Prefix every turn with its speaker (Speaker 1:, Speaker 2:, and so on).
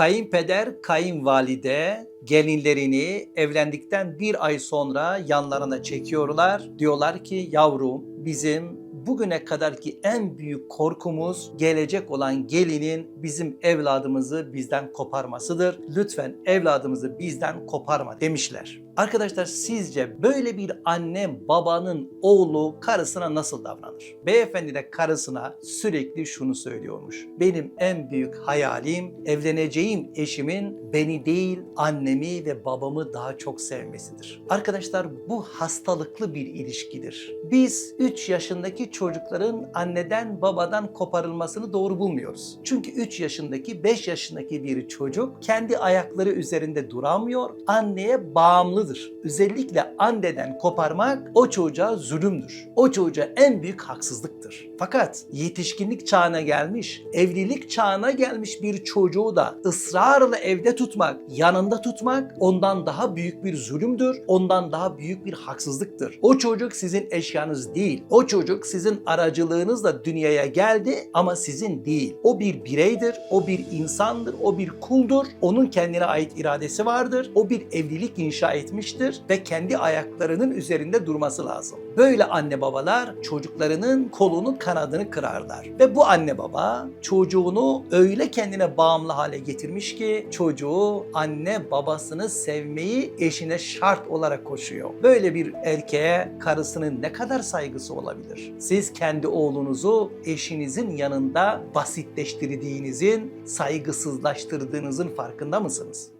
Speaker 1: Kayınpeder, kayınvalide gelinlerini evlendikten bir ay sonra yanlarına çekiyorlar. Diyorlar ki yavrum bizim bugüne kadarki en büyük korkumuz gelecek olan gelinin bizim evladımızı bizden koparmasıdır. Lütfen evladımızı bizden koparma demişler. Arkadaşlar sizce böyle bir anne babanın oğlu karısına nasıl davranır? Beyefendi de karısına sürekli şunu söylüyormuş. Benim en büyük hayalim evleneceğim eşimin beni değil annemi ve babamı daha çok sevmesidir. Arkadaşlar bu hastalıklı bir ilişkidir. Biz 3 yaşındaki çocukların anneden babadan koparılmasını doğru bulmuyoruz. Çünkü 3 yaşındaki 5 yaşındaki bir çocuk kendi ayakları üzerinde duramıyor. Anneye bağımlıdır. Özellikle anneden koparmak o çocuğa zulümdür. O çocuğa en büyük haksızlıktır. Fakat yetişkinlik çağına gelmiş, evlilik çağına gelmiş bir çocuğu da ısrarla evde tutmak, yanında tutmak ondan daha büyük bir zulümdür, ondan daha büyük bir haksızlıktır. O çocuk sizin eşyanız değil. O çocuk sizin aracılığınızla dünyaya geldi ama sizin değil. O bir bireydir, o bir insandır, o bir kuldur. Onun kendine ait iradesi vardır. O bir evlilik inşa etmiştir ve kendi ayaklarının üzerinde durması lazım. Böyle anne babalar çocuklarının kolunu kanadını kırarlar. Ve bu anne baba çocuğunu öyle kendine bağımlı hale getirmiş ki çocuğu anne babasını sevmeyi eşine şart olarak koşuyor. Böyle bir erkeğe karısının ne kadar saygısı olabilir? Siz kendi oğlunuzu eşinizin yanında basitleştirdiğinizin, saygısızlaştırdığınızın farkında mısınız?